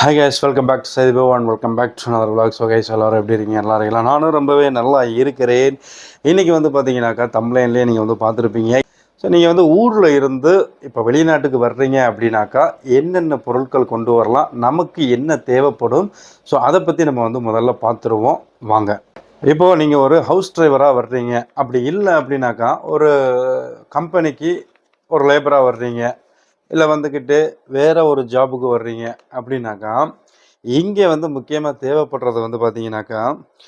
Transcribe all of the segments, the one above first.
Hi guys welcome back to Saidhi and welcome back to another vlog so guys எல்லோரும் எப்படி இருக்கீங்க? நல்லா இருக்கீங்களா? நானும் ரொம்பவே நல்லா இருக்கிறேன். இன்றைக்கி வந்து பார்த்தீங்கன்னாக்கா தம்ப்ளைன்லேயே நீங்கள் வந்து பார்த்துருப்பீங்க. ஸோ நீங்கள் வந்து ஊரில் இருந்து இப்போ வெளிநாட்டுக்கு வர்றீங்க அப்படின்னாக்கா என்னென்ன பொருட்கள் கொண்டு வரலாம்? நமக்கு என்ன தேவைப்படும்? ஸோ அதை பற்றி நம்ம வந்து முதல்ல பார்த்துருவோம். வாங்க. இப்போது நீங்கள் ஒரு ஹவுஸ் டிரைவராக வர்றீங்க. அப்படி இல்லை அப்படின்னாக்கா ஒரு கம்பெனிக்கு ஒரு லேபராக வர்றீங்க. இல்லை வந்துக்கிட்டு வேற ஒரு ஜாபுக்கு வர்றீங்க அப்படின்னாக்கா இங்கே வந்து முக்கியமாக தேவைப்படுறது வந்து பார்த்தீங்கன்னாக்கா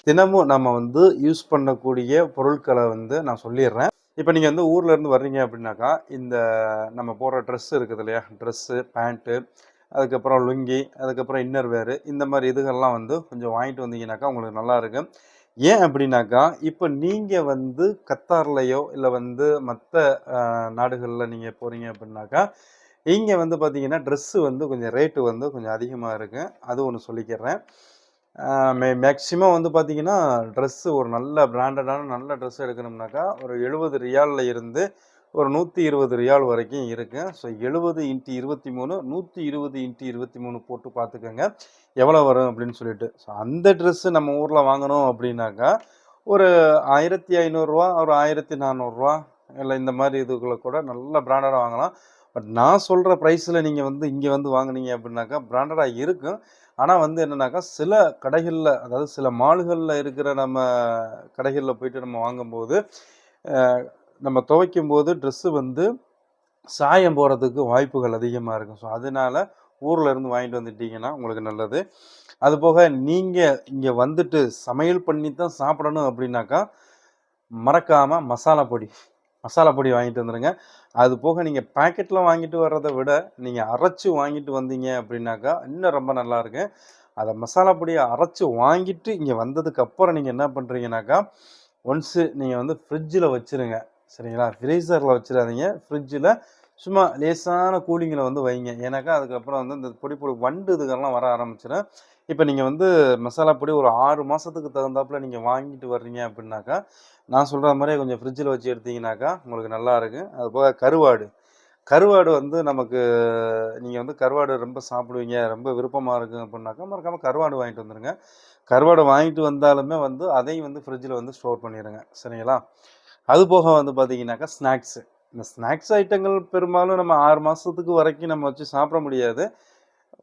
தினமும் நம்ம வந்து யூஸ் பண்ணக்கூடிய பொருட்களை வந்து நான் சொல்லிடுறேன். இப்போ நீங்கள் வந்து ஊர்லேருந்து வர்றீங்க அப்படின்னாக்கா இந்த நம்ம போடுற ட்ரெஸ் இருக்குது இல்லையா? ட்ரெஸ்ஸு பேண்ட்டு அதுக்கப்புறம் லுங்கி அதுக்கப்புறம் இன்னர் வேறு இந்த மாதிரி இதுகள்லாம் வந்து கொஞ்சம் வாங்கிட்டு வந்தீங்கன்னாக்கா உங்களுக்கு நல்லா இருக்கும். ஏன் அப்படின்னாக்கா இப்போ நீங்கள் வந்து கத்தார்லையோ இல்லை வந்து மற்ற நாடுகளில் நீங்கள் போகிறீங்க அப்படின்னாக்கா இங்கே வந்து பார்த்தீங்கன்னா ட்ரெஸ்ஸு வந்து கொஞ்சம் ரேட்டு வந்து கொஞ்சம் அதிகமாக இருக்குது அது ஒன்று சொல்லிக்கிறேன். மே மேக்ஸிமம் வந்து பார்த்தீங்கன்னா ட்ரெஸ்ஸு ஒரு நல்ல பிராண்டடான நல்ல ட்ரெஸ் எடுக்கணும்னாக்கா ஒரு எழுபது ரியாலில் இருந்து ஒரு நூற்றி இருபது ரியால் வரைக்கும் இருக்குது ஸோ எழுபது இன்ட்டு இருபத்தி மூணு நூற்றி இருபது இன்ட்டு இருபத்தி மூணு போட்டு பார்த்துக்கோங்க எவ்வளோ வரும் அப்படின்னு சொல்லிட்டு. ஸோ அந்த ட்ரெஸ்ஸு நம்ம ஊரில் வாங்கணும் அப்படின்னாக்கா ஒரு ஆயிரத்தி ஐநூறுரூவா ஒரு ஆயிரத்தி நானூறுரூவா இல்லை இந்த மாதிரி இதுக்குள்ள கூட நல்ல பிராண்டடாக வாங்கலாம். பட் நான் சொல்கிற ப்ரைஸில் நீங்கள் வந்து இங்கே வந்து வாங்குனீங்க அப்படின்னாக்கா பிராண்டடாக இருக்கும். ஆனால் வந்து என்னென்னாக்கா சில கடைகளில் அதாவது சில மால்களில் இருக்கிற நம்ம கடைகளில் போயிட்டு நம்ம வாங்கும்போது நம்ம துவைக்கும் போது ட்ரெஸ்ஸு வந்து சாயம் போகிறதுக்கு வாய்ப்புகள் அதிகமாக இருக்கும். ஸோ அதனால ஊரில் இருந்து வாங்கிட்டு வந்துட்டீங்கன்னா உங்களுக்கு நல்லது. அது போக நீங்கள் இங்கே வந்துட்டு சமையல் பண்ணி தான் சாப்பிடணும் அப்படின்னாக்கா மறக்காமல் மசாலா பொடி. மசாலா பொடி வாங்கிட்டு வந்துடுங்க அது போக நீங்கள் பேக்கெட்டில் வாங்கிட்டு வர்றதை விட நீங்கள் அரைச்சி வாங்கிட்டு வந்தீங்க அப்படின்னாக்கா இன்னும் ரொம்ப நல்லா அதை மசாலா பொடியை அரைச்சி வாங்கிட்டு இங்கே வந்ததுக்கப்புறம் நீங்கள் என்ன பண்ணுறீங்கனாக்கா ஒன்ஸு நீங்கள் வந்து ஃப்ரிட்ஜில் வச்சுருங்க. சரிங்களா? ஃப்ரீசரில் வச்சிடாதீங்க. ஃப்ரிட்ஜில் சும்மா லேசான கூலிங்கில் வந்து வைங்க. ஏன்னாக்கா அதுக்கப்புறம் வந்து இந்த பொடி பொடி வண்டு இதுக்கெல்லாம் வர ஆரம்பிச்சிடும். இப்போ நீங்கள் வந்து மசாலா பொடி ஒரு ஆறு மாதத்துக்கு தகுந்தாப்புல நீங்கள் வாங்கிட்டு வர்றீங்க அப்படின்னாக்கா நான் சொல்கிற மாதிரியே கொஞ்சம் ஃப்ரிட்ஜில் வச்சு எடுத்தீங்கன்னாக்கா உங்களுக்கு நல்லா இருக்கும். அது போக கருவாடு. கருவாடு வந்து நமக்கு நீங்கள் வந்து கருவாடு ரொம்ப சாப்பிடுவீங்க ரொம்ப விருப்பமாக இருக்கும் அப்படின்னாக்கா மறக்காமல் கருவாடு வாங்கிட்டு வந்துடுங்க கருவாடு வாங்கிட்டு வந்தாலுமே வந்து அதையும் வந்து ஃப்ரிட்ஜில் வந்து ஸ்டோர் பண்ணிடுங்க சரிங்களா? அது போக வந்து பார்த்தீங்கன்னாக்கா ஸ்நாக்ஸு இந்த ஸ்நாக்ஸ் ஐட்டங்கள் பெரும்பாலும் நம்ம ஆறு மாதத்துக்கு வரைக்கும் நம்ம வச்சு சாப்பிட முடியாது.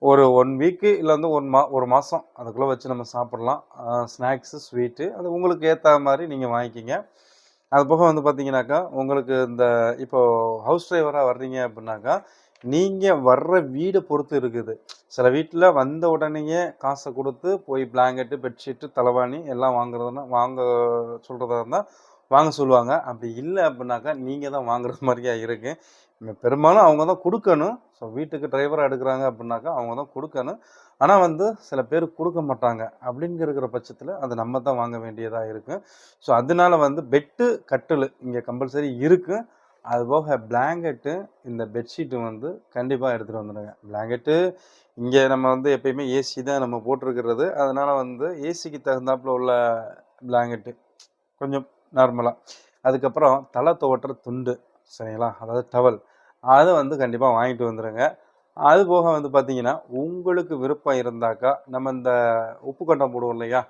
ஒரு ஒன் வீக்கு இல்லை வந்து ஒன் மா ஒரு மாதம் அதுக்குள்ளே வச்சு நம்ம சாப்பிட்லாம். ஸ்நாக்ஸு ஸ்வீட்டு அது உங்களுக்கு ஏற்ற மாதிரி நீங்கள் வாங்கிக்கிங்க. அது போக வந்து பார்த்தீங்கன்னாக்கா உங்களுக்கு இந்த இப்போ ஹவுஸ் டிரைவராக வர்றீங்க அப்படின்னாக்கா நீங்கள் வர்ற வீடை பொறுத்து இருக்குது. சில வீட்டில் வந்த உடனேயே காசை கொடுத்து போய் பிளாங்கெட்டு பெட்ஷீட்டு தலைவாணி எல்லாம் வாங்குறதுன்னா வாங்க சொல்கிறதா இருந்தால் வாங்க சொல்லுவாங்க. அப்படி இல்லை அப்படின்னாக்கா நீங்கள் தான் வாங்குற மாதிரியா இருக்கு. பெரும்பாலும் அவங்க தான் கொடுக்கணும். ஸோ வீட்டுக்கு டிரைவராக எடுக்கிறாங்க அப்படின்னாக்கா அவங்க தான் கொடுக்கணும். ஆனால் வந்து சில பேர் கொடுக்க மாட்டாங்க. அப்படிங்கிற இருக்கிற பட்சத்தில் அது நம்ம தான் வாங்க வேண்டியதாக இருக்கும் ஸோ அதனால வந்து பெட்டு கட்டில் இங்கே கம்பல்சரி இருக்குது அது போக பிளாங்கெட்டு இந்த பெட்ஷீட்டு வந்து கண்டிப்பாக எடுத்துகிட்டு வந்துடுங்க பிளாங்கெட்டு இங்கே நம்ம வந்து எப்பயுமே ஏசி தான் நம்ம போட்டிருக்கிறது. அதனால் வந்து ஏசிக்கு தகுந்தாப்புல உள்ள பிளாங்கெட்டு கொஞ்சம் நார்மலாக அதுக்கப்புறம் தலை துவட்டுற துண்டு சரிங்களா? அதாவது டவல் அதை வந்து கண்டிப்பாக வாங்கிட்டு வந்துடுங்க அது போக வந்து பார்த்தீங்கன்னா உங்களுக்கு விருப்பம் இருந்தாக்கா நம்ம இந்த உப்பு கண்டம் போடுவோம் இல்லையா?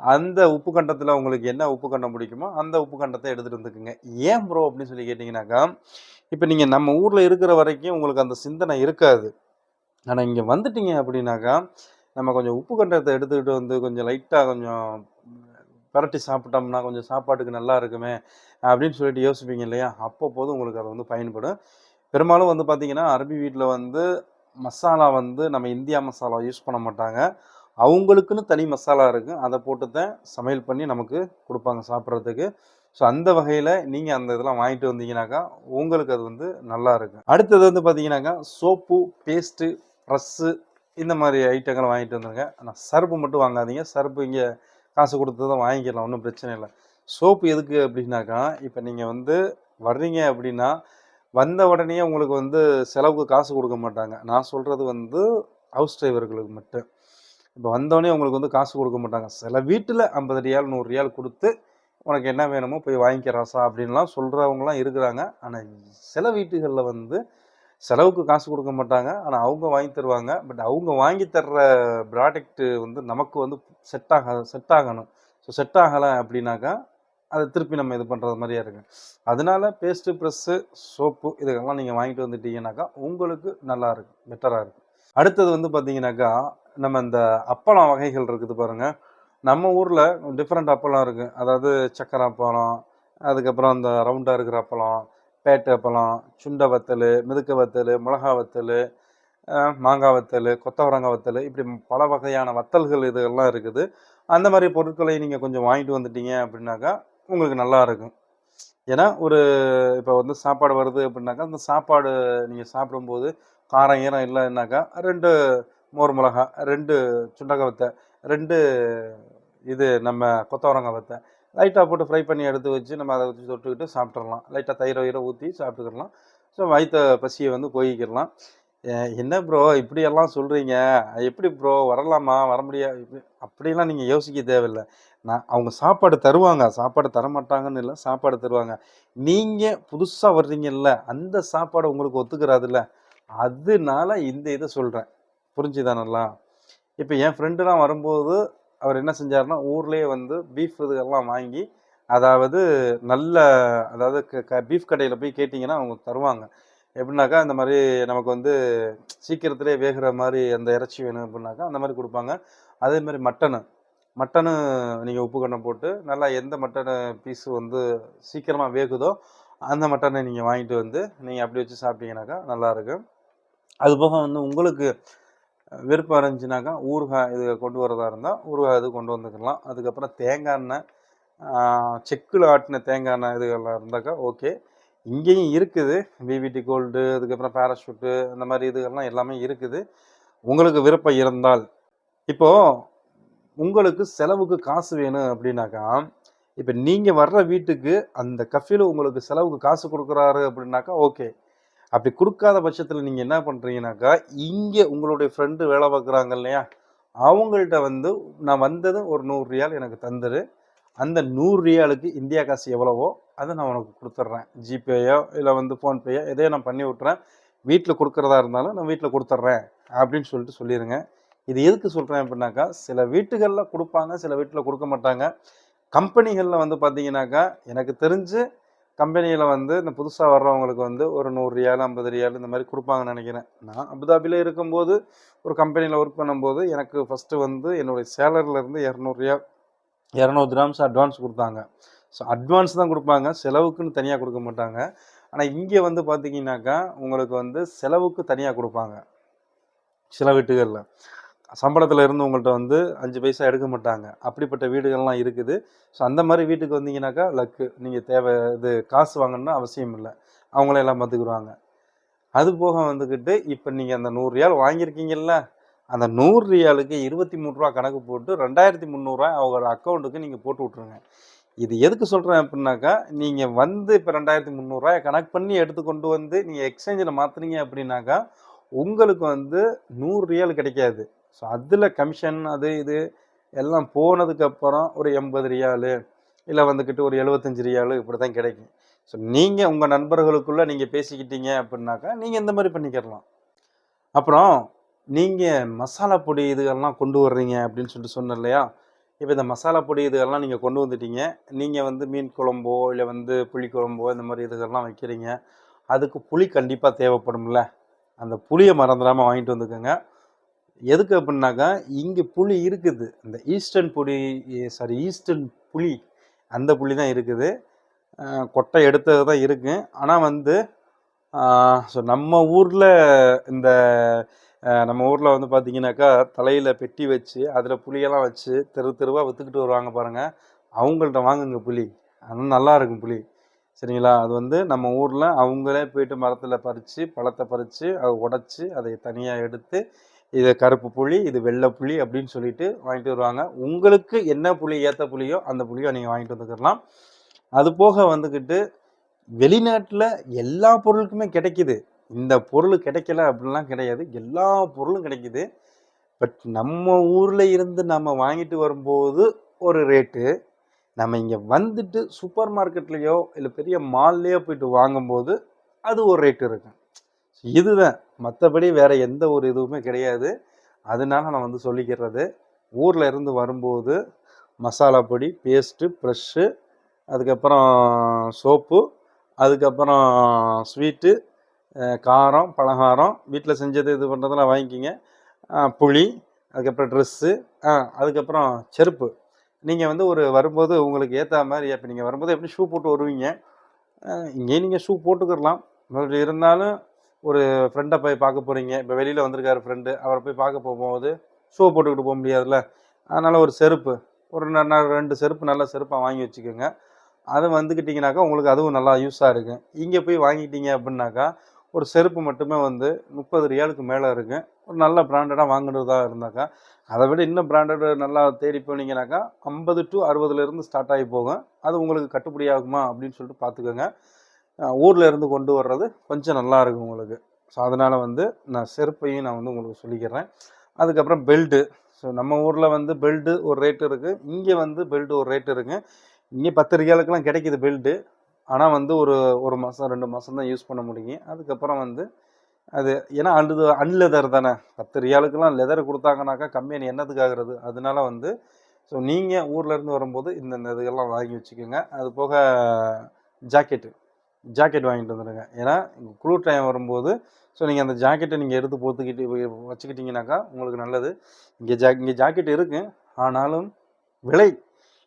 அந்த உப்பு கண்டத்தில் உங்களுக்கு என்ன உப்பு கண்டம் பிடிக்குமோ அந்த உப்பு கண்டத்தை எடுத்துகிட்டு வந்துக்குங்க. ஏன் ப்ரோ அப்படின்னு சொல்லி கேட்டிங்கனாக்கா இப்போ நீங்கள் நம்ம ஊரில் இருக்கிற வரைக்கும் உங்களுக்கு அந்த சிந்தனை இருக்காது. ஆனால் இங்கே வந்துட்டீங்க அப்படின்னாக்கா நம்ம கொஞ்சம் உப்பு கண்டத்தை எடுத்துக்கிட்டு வந்து கொஞ்சம் லைட்டாக கொஞ்சம் பரட்டி சாப்பிட்டோம்னா கொஞ்சம் சாப்பாட்டுக்கு நல்லா இருக்குமே அப்படின்னு சொல்லிட்டு யோசிப்பீங்க இல்லையா? அப்போ போதும் உங்களுக்கு அது வந்து பயன்படும். பெரும்பாலும் வந்து பார்த்தீங்கன்னா அரபி வீட்டில் வந்து மசாலா வந்து நம்ம இந்தியா மசாலா யூஸ் பண்ண மாட்டாங்க. அவங்களுக்குன்னு தனி மசாலா இருக்குது அதை போட்டு தான் சமையல் பண்ணி நமக்கு கொடுப்பாங்க சாப்பிட்றதுக்கு. ஸோ அந்த வகையில் நீங்கள் அந்த இதெல்லாம் வாங்கிட்டு வந்தீங்கனாக்கா உங்களுக்கு அது வந்து நல்லா இருக்கும். அடுத்தது வந்து பார்த்தீங்கன்னாக்கா சோப்பு பேஸ்ட்டு ப்ரெஸ்ஸு இந்த மாதிரி ஐட்டங்களை வாங்கிட்டு வந்துருங்க. ஆனால் சர்ப்பு மட்டும் வாங்காதீங்க. சர்ப்பு இங்கே காசு கொடுத்து தான் வாங்கிக்கலாம் ஒன்றும் பிரச்சனை இல்லை. சோப்பு எதுக்கு அப்படின்னாக்கா இப்போ நீங்கள் வந்து வர்றீங்க அப்படின்னா வந்த உடனே உங்களுக்கு வந்து செலவுக்கு காசு கொடுக்க மாட்டாங்க. நான் சொல்கிறது வந்து ஹவுஸ் டிரைவர்களுக்கு மட்டும். இப்போ வந்தோடனே உங்களுக்கு வந்து காசு கொடுக்க மாட்டாங்க. சில வீட்டில் ஐம்பது ரியால் நூறு ரியால் கொடுத்து உனக்கு என்ன வேணுமோ போய் வாங்கிக்கிறாசா அப்படின்லாம் சொல்கிறவங்களாம் இருக்கிறாங்க. ஆனால் சில வீட்டுகளில் வந்து செலவுக்கு காசு கொடுக்க மாட்டாங்க. ஆனால் அவங்க வாங்கி தருவாங்க. பட் அவங்க வாங்கி தர்ற ப்ராடக்ட்டு வந்து நமக்கு வந்து செட் ஆக செட் ஆகணும். ஸோ செட் ஆகலை அப்படின்னாக்கா அதை திருப்பி நம்ம இது பண்ணுறது மாதிரியா இருக்கு. அதனால பேஸ்ட்டு ப்ரெஸ்ஸு சோப்பு இதுக்கெல்லாம் நீங்கள் வாங்கிட்டு வந்துட்டீங்கன்னாக்கா உங்களுக்கு நல்லா இருக்கும் பெட்டராக இருக்கும் அடுத்தது வந்து பார்த்தீங்கன்னாக்கா நம்ம இந்த அப்பளம் வகைகள் இருக்குது பாருங்கள் நம்ம ஊரில் டிஃப்ரெண்ட் அப்பளம் இருக்குது அதாவது சக்கரை அப்பளம் அதுக்கப்புறம் அந்த ரவுண்டாக இருக்கிற அப்பளம் பேட்டு அப்பளம் சுண்டை வத்தல் மிதுக்க வத்தல் மிளகா வத்தல் மாங்காய் வத்தல் கொத்தவரங்காய் வத்தல் இப்படி பல வகையான வத்தல்கள் இதெல்லாம் இருக்குது. அந்த மாதிரி பொருட்களை நீங்கள் கொஞ்சம் வாங்கிட்டு வந்துட்டீங்க அப்படின்னாக்கா உங்களுக்கு நல்லா இருக்கும். ஏன்னா ஒரு இப்போ வந்து சாப்பாடு வருது அப்படின்னாக்கா அந்த சாப்பாடு நீங்கள் சாப்பிடும்போது காரம் ஈரம் இல்லைன்னாக்கா ரெண்டு மோர் மிளகா ரெண்டு சுண்டக்காய் வத்தை ரெண்டு இது நம்ம கொத்தவரங்காய் வத்தை லைட்டாக போட்டு ஃப்ரை பண்ணி எடுத்து வச்சு நம்ம அதை வச்சு தொட்டுக்கிட்டு சாப்பிட்றலாம் லைட்டாக தயிர் வயிறை ஊற்றி சாப்பிட்டுக்கிடலாம். ஸோ வயிற்ற பசியை வந்து போய்க்கிடலாம் என்ன ப்ரோ இப்படியெல்லாம் சொல்கிறீங்க எப்படி ப்ரோ வரலாமா? வர முடியாது அப்படிலாம் நீங்கள் யோசிக்க தேவையில்லை. நான் அவங்க சாப்பாடு தருவாங்க. சாப்பாடு தர மாட்டாங்கன்னு இல்லை சாப்பாடு தருவாங்க. நீங்கள் புதுசாக வர்றீங்கல்ல அந்த சாப்பாடு உங்களுக்கு ஒத்துக்கிறாதுல்ல. அதனால இந்த இதை சொல்கிறேன் புரிஞ்சுதானல்லாம் இப்போ என் ஃப்ரெண்டுலாம் வரும்போது அவர் என்ன செஞ்சாருன்னா ஊர்லேயே வந்து பீஃப் இதுகெல்லாம் வாங்கி அதாவது நல்ல அதாவது பீஃப் கடையில் போய் கேட்டிங்கன்னா அவங்க தருவாங்க. எப்படின்னாக்கா இந்த மாதிரி நமக்கு வந்து சீக்கிரத்திலே வேகிற மாதிரி அந்த இறைச்சி வேணும் அப்படின்னாக்கா அந்த மாதிரி கொடுப்பாங்க. அதே மாதிரி மட்டனு. மட்டனு நீங்கள் உப்பு கண்ணை போட்டு நல்லா எந்த மட்டனு பீஸு வந்து சீக்கிரமாக வேகுதோ அந்த மட்டனை நீங்கள் வாங்கிட்டு வந்து நீங்கள் அப்படி வச்சு சாப்பிட்டீங்கன்னாக்கா நல்லாயிருக்கும் அதுபோக வந்து உங்களுக்கு விருப்பம் இருந்துச்சுனாக்கா ஊறுகாய் இது கொண்டு வரதா இருந்தால் ஊறுகாய் இது கொண்டு வந்துக்கலாம். அதுக்கப்புறம் தேங்காய் எண்ணெய் செக்கில் ஆட்டின தேங்காய் எண்ணெய் இதுகள்லாம் இருந்தாக்கா ஓகே. இங்கேயும் இருக்குது. பிபிடி கோல்டு அதுக்கப்புறம் பேராஷூட்டு அந்த மாதிரி இதுகள்லாம் எல்லாமே இருக்குது. உங்களுக்கு விருப்பம் இருந்தால் இப்போது உங்களுக்கு செலவுக்கு காசு வேணும் அப்படின்னாக்கா இப்போ நீங்கள் வர்ற வீட்டுக்கு அந்த கஃபில் உங்களுக்கு செலவுக்கு காசு கொடுக்குறாரு அப்படின்னாக்கா ஓகே. அப்படி கொடுக்காத பட்சத்தில் நீங்கள் என்ன பண்ணுறீங்கனாக்கா இங்கே உங்களுடைய ஃப்ரெண்டு வேலை பார்க்குறாங்க இல்லையா? அவங்கள்ட்ட வந்து நான் வந்ததும் ஒரு நூறு ரியால் எனக்கு தந்துரு. அந்த நூறு ரியாலுக்கு இந்தியா காசு எவ்வளவோ அதை நான் உனக்கு கொடுத்துட்றேன். ஜிபேயோ இல்லை வந்து ஃபோன்பேயோ எதையோ நான் பண்ணி விட்றேன் வீட்டில் கொடுக்குறதா இருந்தாலும் நான் வீட்டில் கொடுத்துட்றேன் அப்படின்னு சொல்லிட்டு சொல்லிடுங்க இது எதுக்கு சொல்கிறேன் அப்படின்னாக்கா சில வீட்டுகளில் கொடுப்பாங்க சில வீட்டில் கொடுக்க மாட்டாங்க. கம்பெனிகளில் வந்து பார்த்தீங்கன்னாக்கா எனக்கு தெரிஞ்சு கம்பெனியில் வந்து இந்த புதுசாக வர்றவங்களுக்கு வந்து ஒரு நூறு ரியால் ஐம்பது ரியால் இந்த மாதிரி கொடுப்பாங்கன்னு நினைக்கிறேன். நான் அபுதாபியில் இருக்கும்போது ஒரு கம்பெனியில் ஒர்க் பண்ணும்போது எனக்கு ஃபஸ்ட்டு வந்து என்னுடைய சேலரிலேருந்து இரநூறு இரநூறு கிராம்ஸ் அட்வான்ஸ் கொடுத்தாங்க. ஸோ அட்வான்ஸ் தான் கொடுப்பாங்க. செலவுக்குன்னு தனியாக கொடுக்க மாட்டாங்க. ஆனால் இங்கே வந்து பார்த்தீங்கன்னாக்கா உங்களுக்கு வந்து செலவுக்கு தனியாக கொடுப்பாங்க. சில வீட்டுகளில். சம்பளத்தில் இருந்து உங்கள்கிட்ட வந்து அஞ்சு பைசா எடுக்க மாட்டாங்க. அப்படிப்பட்ட வீடுகள்லாம் இருக்குது. ஸோ அந்த மாதிரி வீட்டுக்கு வந்தீங்கன்னாக்கா லக்கு நீங்கள் தேவை இது காசு வாங்கணும்னா அவசியம் இல்லை. அவங்களே எல்லாம் பார்த்துக்குருவாங்க அது போக வந்துக்கிட்டு இப்போ நீங்கள் அந்த நூறு ரியால் வாங்கியிருக்கீங்கல்ல அந்த நூறு ரியாலுக்கு இருபத்தி மூணு ரூபா கணக்கு போட்டு ரெண்டாயிரத்தி முந்நூறுரூவா அவங்க அக்கௌண்ட்டுக்கு நீங்கள் போட்டு விட்ருங்க இது எதுக்கு சொல்கிறேன் அப்படின்னாக்கா நீங்கள் வந்து இப்போ ரெண்டாயிரத்தி முந்நூறுரூவாயை கனெக்ட் பண்ணி எடுத்து கொண்டு வந்து நீங்கள் எக்ஸ்சேஞ்சில் மாற்றுறீங்க அப்படின்னாக்கா உங்களுக்கு வந்து நூறு ரியல் கிடைக்காது. ஸோ அதில் கமிஷன் அது இது எல்லாம் போனதுக்கப்புறம் ஒரு எண்பது ரியாலு இல்லை வந்துக்கிட்டு ஒரு எழுபத்தஞ்சு ரியாலு இப்படி தான் கிடைக்கும். ஸோ நீங்கள் உங்கள் நண்பர்களுக்குள்ளே நீங்கள் பேசிக்கிட்டீங்க அப்படின்னாக்கா நீங்கள் இந்த மாதிரி பண்ணிக்கிறலாம் அப்புறம் நீங்கள் மசாலா பொடி இதுகள்லாம் கொண்டு வர்றீங்க அப்படின்னு சொல்லிட்டு சொன்னேன் இல்லையா? இப்போ இந்த மசாலா பொடி இதுகள்லாம் நீங்கள் கொண்டு வந்துட்டீங்க. நீங்கள் வந்து மீன் குழம்போ இல்லை வந்து புளி குழம்போ இந்த மாதிரி இதுகள்லாம் வைக்கிறீங்க. அதுக்கு புளி கண்டிப்பாக தேவைப்படும்ல. அந்த புளியை மறந்துடாமல் வாங்கிட்டு வந்துக்கோங்க. எதுக்கு அப்படின்னாக்கா இங்கே புளி இருக்குது. இந்த ஈஸ்டர்ன் புளி சாரி ஈஸ்டர்ன் புளி அந்த புளி தான் இருக்குது. கொட்டை எடுத்தது தான் இருக்கு. ஆனால் வந்து ஸோ நம்ம ஊரில் இந்த நம்ம ஊரில் வந்து பார்த்தீங்கன்னாக்கா தலையில் பெட்டி வச்சு அதில் புளியெல்லாம் வச்சு தெரு தெருவாக விற்றுக்கிட்டு வருவாங்க பாருங்கள் அவங்கள்ட்ட வாங்குங்க புளி அது நல்லா இருக்கும் புளி சரிங்களா? அது வந்து நம்ம ஊரில் அவங்களே போயிட்டு மரத்தில் பறித்து பழத்தை பறித்து அதை உடச்சி அதை தனியாக எடுத்து இது கருப்பு புளி இது வெள்ளை புளி அப்படின்னு சொல்லிட்டு வாங்கிட்டு வருவாங்க. உங்களுக்கு என்ன புளி ஏற்ற புளியோ அந்த புளியோ நீங்கள் வாங்கிட்டு வந்துக்கலாம் அது போக வந்துக்கிட்டு வெளிநாட்டில் எல்லா பொருளுக்குமே கிடைக்குது. இந்த பொருள் கிடைக்கல அப்படின்லாம் கிடையாது. எல்லா பொருளும் கிடைக்குது. பட் நம்ம ஊரில் இருந்து நம்ம வாங்கிட்டு வரும்போது ஒரு ரேட்டு. நம்ம இங்கே வந்துட்டு சூப்பர் மார்க்கெட்லேயோ இல்லை பெரிய மால்லையோ போயிட்டு வாங்கும்போது அது ஒரு ரேட்டு இருக்கும். இதுதான். மற்றபடி வேறு எந்த ஒரு இதுவுமே கிடையாது. அதனால நான் வந்து சொல்லிக்கிறது ஊரில் இருந்து வரும்போது மசாலா பொடி பேஸ்ட்டு ப்ரெஷ்ஷு அதுக்கப்புறம் சோப்பு அதுக்கப்புறம் ஸ்வீட்டு காரம் பலகாரம் வீட்டில் செஞ்சது இது பண்ணுறதெல்லாம் வாங்கிக்கிங்க. புளி அதுக்கப்புறம் ட்ரெஸ்ஸு அதுக்கப்புறம் செருப்பு. நீங்கள் வந்து ஒரு வரும்போது உங்களுக்கு ஏற்ற மாதிரி இப்போ நீங்கள் வரும்போது எப்படி ஷூ போட்டு வருவீங்க? இங்கேயும் நீங்கள் ஷூ போட்டுக்கிடலாம். இருந்தாலும் ஒரு ஃப்ரெண்டை போய் பார்க்க போகிறீங்க இப்போ வெளியில் வந்திருக்காரு ஃப்ரெண்டு அவரை போய் பார்க்க போகும்போது ஷூ போட்டுக்கிட்டு போக முடியாதுல்ல? அதனால் ஒரு செருப்பு ஒரு ரெண்டு செருப்பு நல்ல செருப்பாக வாங்கி வச்சுக்கோங்க. அது வந்துக்கிட்டிங்கனாக்கா உங்களுக்கு அதுவும் நல்லா யூஸாக இருக்கும். இங்கே போய் வாங்கிட்டீங்க அப்படின்னாக்கா ஒரு செருப்பு மட்டுமே வந்து முப்பது ரியாலுக்கு மேலே இருக்கும். ஒரு நல்ல பிராண்டடாக வாங்கினதாக இருந்தாக்கா அதை விட இன்னும் பிராண்டட் நல்லா தேடி போனீங்கனாக்கா ஐம்பது டு அறுபதுலேருந்து ஸ்டார்ட் ஆகி போகும். அது உங்களுக்கு கட்டுப்படி ஆகுமா அப்படின்னு சொல்லிட்டு பார்த்துக்கோங்க. ஊரில் இருந்து கொண்டு வர்றது கொஞ்சம் நல்லாயிருக்கும் உங்களுக்கு. ஸோ அதனால் வந்து நான் செருப்பையும் நான் வந்து உங்களுக்கு சொல்லிக்கிறேன். அதுக்கப்புறம் பெல்ட்டு ஸோ நம்ம ஊரில் வந்து பெல்ட்டு ஒரு ரேட்டு இருக்குது இங்கே வந்து பெல்ட் ஒரு ரேட்டு இருக்குது இங்கே பத்து ரியாலுக்கெல்லாம் கிடைக்கிது பெல்ட்டு ஆனால் வந்து ஒரு ஒரு மாதம் ரெண்டு மாதம் தான் யூஸ் பண்ண முடியும். அதுக்கப்புறம் வந்து அது ஏன்னா அண்டு அன்லெதர் தானே. பத்து ரியாலுக்கெல்லாம் லெதர் கொடுத்தாங்கனாக்கா கம்பெனி என்னதுக்காகிறது அதனால வந்து ஸோ நீங்கள் ஊர்லேருந்து வரும்போது இந்த இதுகள்லாம் வாங்கி வச்சுக்கோங்க. அது போக ஜாக்கெட்டு ஜாக்கெட் வாங்கிட்டு வந்துடுங்க. ஏன்னா குளிர் டைம் வரும்போது ஸோ நீங்கள் அந்த ஜாக்கெட்டை நீங்கள் எடுத்து போத்துக்கிட்டு வச்சுக்கிட்டிங்கனாக்கா உங்களுக்கு நல்லது. இங்கே ஜா இங்கே ஜாக்கெட் இருக்குது ஆனாலும் விலை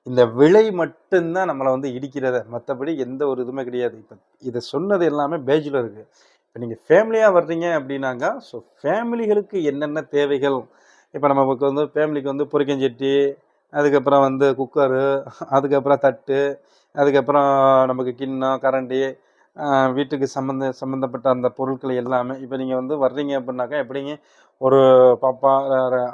இந்த விலை மட்டும்தான் நம்மளை வந்து இடிக்கிறத. மற்றபடி எந்த ஒரு இதுவுமே கிடையாது. இப்போ இதை சொன்னது எல்லாமே பேஜில் இருக்குது இப்போ நீங்கள் ஃபேமிலியாக வர்றீங்க அப்படின்னாக்கா ஸோ ஃபேமிலிகளுக்கு என்னென்ன தேவைகள்? இப்போ நமக்கு வந்து ஃபேமிலிக்கு வந்து பொரிக்கஞ்சட்டி அதுக்கப்புறம் வந்து குக்கரு அதுக்கப்புறம் தட்டு அதுக்கப்புறம் நமக்கு கிண்ணம் கரண்டி வீட்டுக்கு சம்மந்த சம்மந்தப்பட்ட அந்த பொருட்கள் எல்லாமே இப்போ நீங்கள் வந்து வர்றீங்க அப்படின்னாக்கா எப்படிங்க? ஒரு பாப்பா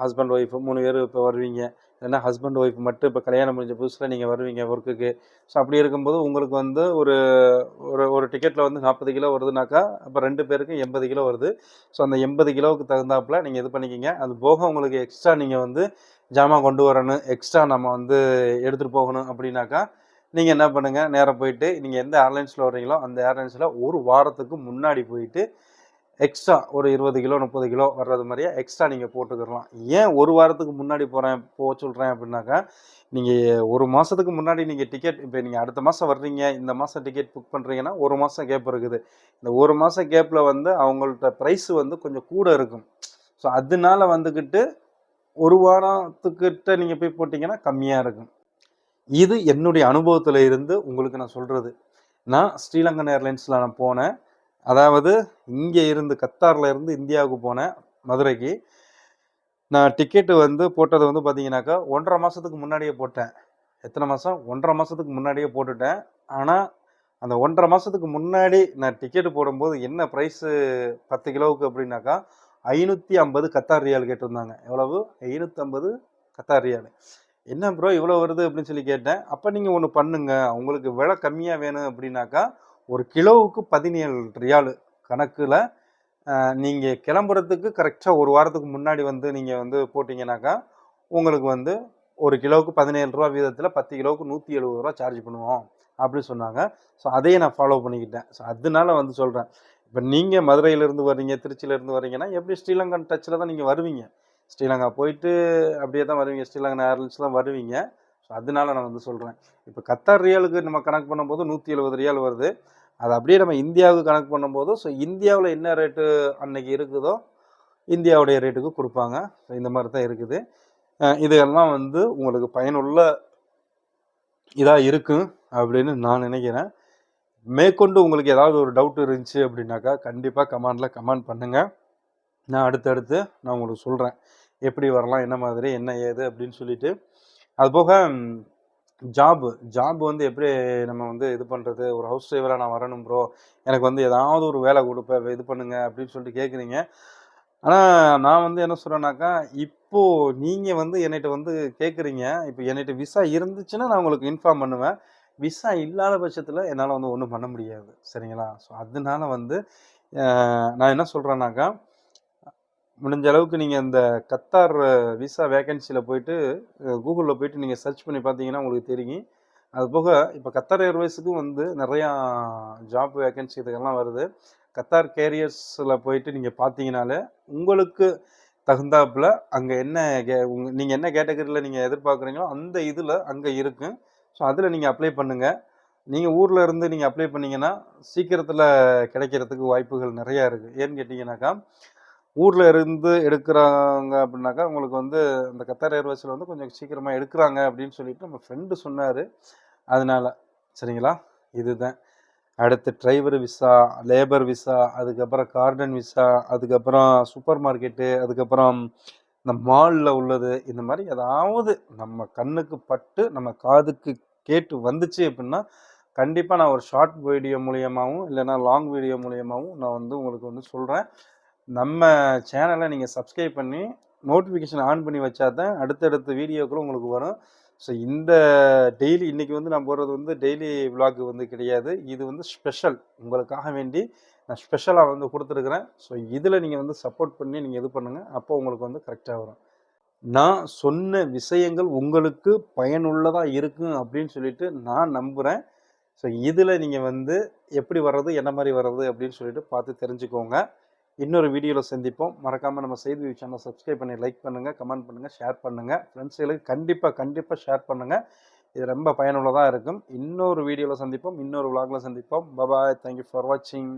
ஹஸ்பண்ட் ஒய்ஃப் மூணு பேர் இப்போ வருவீங்க. இல்லைன்னா ஹஸ்பண்ட் ஒய்ஃப் மட்டும் இப்போ கல்யாணம் முடிஞ்ச புதுசில் நீங்கள் வருவீங்க ஒர்க்குக்கு ஸோ அப்படி இருக்கும்போது உங்களுக்கு வந்து ஒரு ஒரு ஒரு டிக்கெட்டில் வந்து நாற்பது கிலோ வருதுனாக்கா அப்போ ரெண்டு பேருக்கு எண்பது கிலோ வருது. ஸோ அந்த எண்பது கிலோவுக்கு தகுந்தாப்புல நீங்கள் இது பண்ணிக்கிங்க. அது போக உங்களுக்கு எக்ஸ்ட்ரா நீங்கள் வந்து ஜாமான் கொண்டு வரணும். எக்ஸ்ட்ரா நம்ம வந்து எடுத்துகிட்டு போகணும் அப்படின்னாக்கா நீங்கள் என்ன பண்ணுங்கள் நேராக போயிட்டு நீங்கள் எந்த ஏர்லைன்ஸில் வர்றீங்களோ அந்த ஏர்லைன்ஸில் ஒரு வாரத்துக்கு முன்னாடி போயிட்டு எக்ஸ்ட்ரா ஒரு இருபது கிலோ முப்பது கிலோ வர்றது மாதிரியே எக்ஸ்ட்ரா நீங்கள் போட்டுக்கிடலாம் ஏன் ஒரு வாரத்துக்கு முன்னாடி போகிறேன் போக சொல்கிறேன் அப்படின்னாக்கா நீங்கள் ஒரு மாதத்துக்கு முன்னாடி நீங்கள் டிக்கெட் இப்போ நீங்கள் அடுத்த மாதம் வர்றீங்க இந்த மாதம் டிக்கெட் புக் பண்ணுறீங்கன்னா ஒரு மாதம் கேப் இருக்குது. இந்த ஒரு மாதம் கேப்பில் வந்து அவங்கள்ட்ட ப்ரைஸ் வந்து கொஞ்சம் கூட இருக்கும். ஸோ அதனால வந்துக்கிட்டு ஒரு வாரத்துக்கிட்ட நீங்கள் போய் போட்டிங்கன்னா கம்மியாக இருக்கும். இது என்னுடைய அனுபவத்தில் இருந்து உங்களுக்கு நான் சொல்கிறது நான் ஸ்ரீலங்கன் ஏர்லைன்ஸில் நான் போனேன். அதாவது இங்கே இருந்து கத்தாரில் இருந்து இந்தியாவுக்கு போனேன் மதுரைக்கு. நான் டிக்கெட்டு வந்து போட்டது வந்து பார்த்தீங்கன்னாக்கா ஒன்றரை மாதத்துக்கு முன்னாடியே போட்டேன். எத்தனை மாதம் ஒன்றரை மாதத்துக்கு முன்னாடியே போட்டுட்டேன். ஆனால் அந்த ஒன்றரை மாதத்துக்கு முன்னாடி நான் டிக்கெட்டு போடும்போது என்ன ப்ரைஸு பத்து கிலோவுக்கு அப்படின்னாக்கா ஐநூற்றி ஐம்பது கத்தார் ரியால் கேட்டிருந்தாங்க. எவ்வளவு? ஐநூற்றம்பது கத்தார் ரியால். என்ன ப்ரோ இவ்வளோ வருது அப்படின்னு சொல்லி கேட்டேன். அப்போ நீங்கள் ஒன்று பண்ணுங்க. உங்களுக்கு விலை கம்மியாக வேணும் அப்படின்னாக்கா ஒரு கிலோவுக்கு பதினேழு ரியாலு கணக்கில் நீங்கள் கிளம்புறதுக்கு கரெக்டாக ஒரு வாரத்துக்கு முன்னாடி வந்து நீங்கள் வந்து போட்டிங்கனாக்கா உங்களுக்கு வந்து ஒரு கிலோவுக்கு பதினேழு ரூபா வீதத்தில் பத்து கிலோவுக்கு நூற்றி எழுபது ரூபா சார்ஜ் பண்ணுவோம் அப்படின்னு சொன்னாங்க. ஸோ அதையே நான் ஃபாலோ பண்ணிக்கிட்டேன். ஸோ அதனால வந்து சொல்கிறேன் இப்போ நீங்கள் மதுரையிலேருந்து வர்றீங்க திருச்சியிலேருந்து வர்றீங்கன்னா எப்படி ஸ்ரீலங்கன் டச்சில் தான் நீங்கள் வருவீங்க? ஸ்ரீலங்கா போயிட்டு அப்படியே தான் வருவீங்க. ஸ்ரீலங்கா ஏர்லைன்ஸ் தான் வருவீங்க. ஸோ அதனால நான் வந்து சொல்கிறேன் இப்போ கத்தார் ரியலுக்கு நம்ம கணக்கு பண்ணும்போது நூற்றி எழுபது ரியால் வருது. அது அப்படியே நம்ம இந்தியாவுக்கு கணக்கு பண்ணும்போது ஸோ இந்தியாவில் என்ன ரேட்டு அன்னைக்கு இருக்குதோ இந்தியாவுடைய ரேட்டுக்கு கொடுப்பாங்க. ஸோ இந்த மாதிரி தான் இருக்குது. இதெல்லாம் வந்து உங்களுக்கு பயனுள்ள இதாக இருக்கும் அப்படின்னு நான் நினைக்கிறேன். மேற்கொண்டு உங்களுக்கு ஏதாவது ஒரு டவுட் இருந்துச்சு அப்படின்னாக்கா கண்டிப்பாக கமெண்டில் கமெண்ட் பண்ணுங்கள் நான் அடுத்தடுத்து நான் உங்களுக்கு சொல்கிறேன் எப்படி வரலாம் என்ன மாதிரி என்ன ஏது அப்படின்னு சொல்லிட்டு. அது போக ஜாப் ஜாப் வந்து எப்படி நம்ம வந்து இது பண்ணுறது ஒரு ஹவுஸ் டிரைவராக நான் வரணும் ப்ரோ எனக்கு வந்து ஏதாவது ஒரு வேலை கொடுப்ப இது பண்ணுங்க அப்படின்னு சொல்லிட்டு கேட்குறீங்க ஆனால் நான் வந்து என்ன சொல்கிறேன்னாக்கா இப்போது நீங்கள் வந்து என்னிட்ட வந்து கேட்குறீங்க இப்போ என்னிட்ட விசா இருந்துச்சுன்னா நான் உங்களுக்கு இன்ஃபார்ம் பண்ணுவேன். விசா இல்லாத பட்சத்தில் என்னால் வந்து ஒன்றும் பண்ண முடியாது. சரிங்களா? ஸோ அதனால வந்து நான் என்ன சொல்கிறேன்னாக்கா முடிஞ்ச அளவுக்கு நீங்கள் அந்த கத்தார் விசா வேகன்சியில் போயிட்டு கூகுளில் போயிட்டு நீங்கள் சர்ச் பண்ணி பார்த்தீங்கன்னா உங்களுக்கு தெரியும். அது போக இப்போ கத்தார் ஏர்வேஸுக்கும் வந்து நிறையா ஜாப் வேகன்சி இதுக்கெல்லாம் வருது. கத்தார் கேரியர்ஸில் போயிட்டு நீங்கள் பார்த்தீங்கனாலே உங்களுக்கு தகுந்தாப்பில் அங்கே என்ன கே உங்க நீங்கள் என்ன கேட்டகரியில் நீங்கள் எதிர்பார்க்குறீங்களோ அந்த இதில் அங்கே இருக்கும். ஸோ அதில் நீங்கள் அப்ளை பண்ணுங்கள் நீங்கள் ஊரில் இருந்து நீங்கள் அப்ளை பண்ணிங்கன்னா சீக்கிரத்தில் கிடைக்கிறதுக்கு வாய்ப்புகள் நிறையா இருக்குது ஏன்னு கேட்டிங்கனாக்கா ஊரில் இருந்து எடுக்கிறாங்க அப்படின்னாக்கா உங்களுக்கு வந்து அந்த கத்தார் ஏர்வேஸில் வந்து கொஞ்சம் சீக்கிரமாக எடுக்கிறாங்க அப்படின்னு சொல்லிட்டு நம்ம ஃப்ரெண்டு சொன்னார். அதனால் சரிங்களா? இதுதான். அடுத்து டிரைவர் விசா லேபர் விசா அதுக்கப்புறம் கார்டன் விசா அதுக்கப்புறம் சூப்பர் மார்க்கெட்டு அதுக்கப்புறம் இந்த மாலில் உள்ளது. இந்த மாதிரி ஏதாவது நம்ம கண்ணுக்கு பட்டு நம்ம காதுக்கு கேட்டு வந்துச்சு அப்படின்னா கண்டிப்பாக நான் ஒரு ஷார்ட் வீடியோ மூலியமாகவும் இல்லைன்னா லாங் வீடியோ மூலியமாகவும் நான் வந்து உங்களுக்கு வந்து சொல்கிறேன் நம்ம சேனலை நீங்கள் சப்ஸ்கிரைப் பண்ணி நோட்டிஃபிகேஷன் ஆன் பண்ணி வச்சா தான் அடுத்தடுத்த வீடியோக்களும் உங்களுக்கு வரும். ஸோ இந்த டெய்லி இன்றைக்கி வந்து நான் போடுறது வந்து டெய்லி விலாக் வந்து கிடையாது. இது வந்து ஸ்பெஷல் உங்களுக்காக வேண்டி நான் ஸ்பெஷலாக வந்து கொடுத்துருக்குறேன். ஸோ இதில் நீங்கள் வந்து சப்போர்ட் பண்ணி நீங்கள் இது பண்ணுங்கள் அப்போ உங்களுக்கு வந்து கரெக்டாக வரும். நான் சொன்ன விஷயங்கள் உங்களுக்கு பயனுள்ளதாக இருக்கும் அப்படின்னு சொல்லிட்டு நான் நம்புகிறேன் ஸோ இதில் நீங்கள் வந்து எப்படி வர்றது என்ன மாதிரி வர்றது அப்படின்னு சொல்லிட்டு பார்த்து தெரிஞ்சுக்கோங்க. இன்னொரு வீடியோவில் சந்திப்போம். மறக்காமல் நம்ம செய்தி சேனலை சப்ஸ்கிரைப் பண்ணி லைக் பண்ணுங்கள் கமெண்ட் பண்ணுங்கள் ஷேர் பண்ணுங்கள் ஃப்ரெண்ட்ஸுகளுக்கு கண்டிப்பாக கண்டிப்பாக ஷேர் பண்ணுங்கள் இது ரொம்ப பயனுள்ளதாக இருக்கும். இன்னொரு வீடியோவில் சந்திப்போம். இன்னொரு விளாகில் சந்திப்போம். பபாய் தேங்க்யூ ஃபார் வாட்சிங்